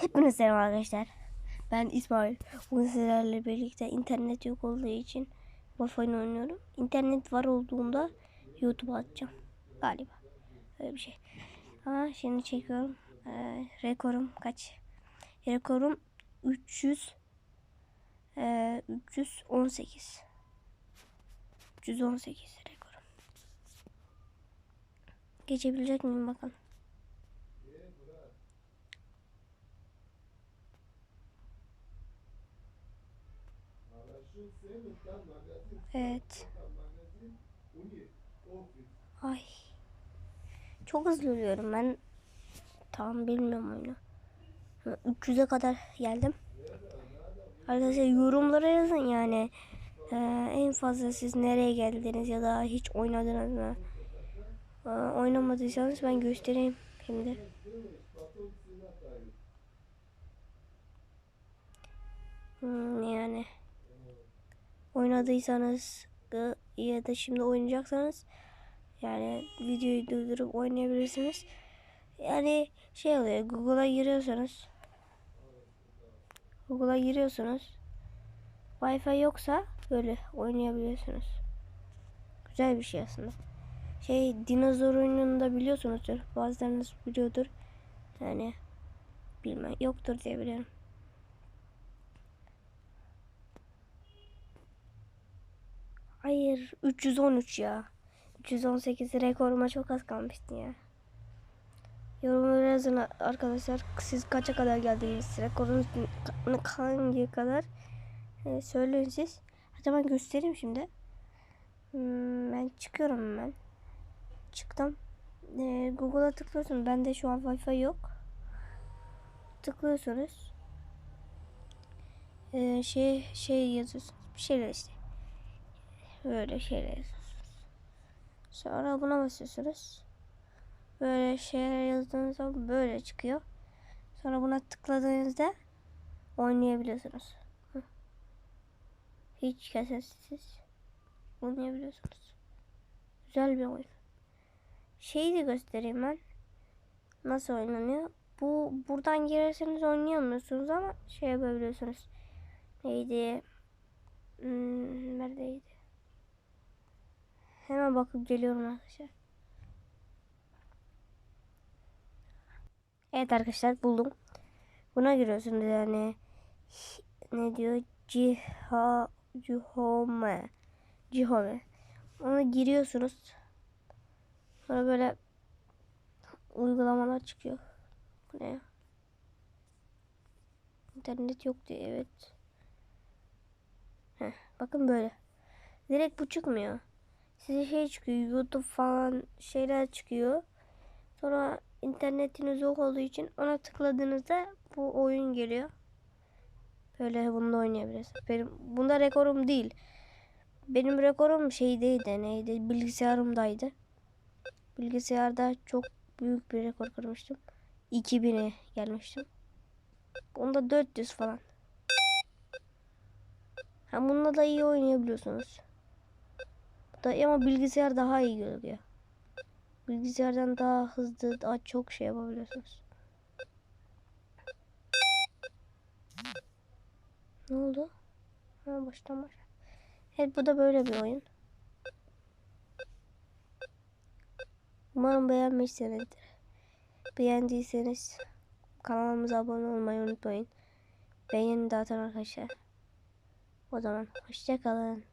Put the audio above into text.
Hepinize selam arkadaşlar. Ben İsmail. Bugün sizlerle birlikte internet yok olduğu için Wi-Fi oynuyorum. İnternet var olduğunda YouTube'a atacağım. Galiba. Öyle bir şey. Ama şimdi çekiyorum. Ee, rekorum kaç? Rekorum 300 ee, 318 318 rekorum. Geçebilecek miyim bakalım. Evet. Ay. Çok hızlı ölüyorum ben. Tam bilmiyorum oyunu. 300'e kadar geldim. Arkadaşlar yorumlara yazın yani. Ee, en fazla siz nereye geldiniz ya da hiç oynadınız mı? Ee, oynamadıysanız ben göstereyim şimdi. Hmm, oynadıysanız ya da şimdi oynayacaksanız yani videoyu durdurup oynayabilirsiniz. Yani şey oluyor Google'a giriyorsanız Google'a giriyorsunuz Wi-Fi yoksa böyle oynayabiliyorsunuz. Güzel bir şey aslında. Şey dinozor oyununu da biliyorsunuzdur. Bazılarınız biliyordur. Yani bilmem yoktur diye biliyorum. Hayır 313 ya. 318 rekoruma çok az kalmıştı ya. Yorumlara yazın arkadaşlar. Siz kaça kadar geldiniz? Rekorunuz hangi kadar? Ee, söyleyin siz. Hatta ben göstereyim şimdi. Hmm, ben çıkıyorum hemen. Çıktım. Ee, Google'a tıklıyorsunuz. Bende şu an Wi-Fi yok. Tıklıyorsunuz. Ee, şey şey yazıyorsunuz. Bir şeyler işte. Böyle şeyler yazıyorsunuz. Sonra buna basıyorsunuz. Böyle şeyler yazdığınız böyle çıkıyor. Sonra buna tıkladığınızda oynayabiliyorsunuz. Hiç kesesiz oynayabiliyorsunuz. Güzel bir oyun. Şeyi de göstereyim ben. Nasıl oynanıyor? Bu buradan girerseniz oynayamıyorsunuz ama şey yapabiliyorsunuz. Neydi? Hmm, neredeydi? Hemen bakıp geliyorum arkadaşlar. Evet arkadaşlar buldum. Buna giriyorsunuz yani. Ne diyor? Ciha Cihome. Cihome. Ona giriyorsunuz. Sonra böyle uygulamalar çıkıyor. Bu ne? İnternet yok diyor evet. Heh, bakın böyle. Direkt bu çıkmıyor. Size şey çıkıyor. YouTube falan şeyler çıkıyor. Sonra internetiniz yok olduğu için ona tıkladığınızda bu oyun geliyor. Böyle bunda oynayabilirsiniz. Benim bunda rekorum değil. Benim rekorum şeydeydi neydi bilgisayarımdaydı. Bilgisayarda çok büyük bir rekor kırmıştım. 2000'e gelmiştim. Onda 400 falan. Ha bununla da iyi oynayabiliyorsunuz. Da, ama bilgisayar daha iyi görüyor. Bilgisayardan daha hızlı, daha çok şey yapabiliyorsunuz. Ne oldu? Ha baştan başla. Evet bu da böyle bir oyun. Umarım beğenmişsinizdir. Beğendiyseniz kanalımıza abone olmayı unutmayın. Beğenin dağıtın arkadaşlar. O zaman hoşçakalın.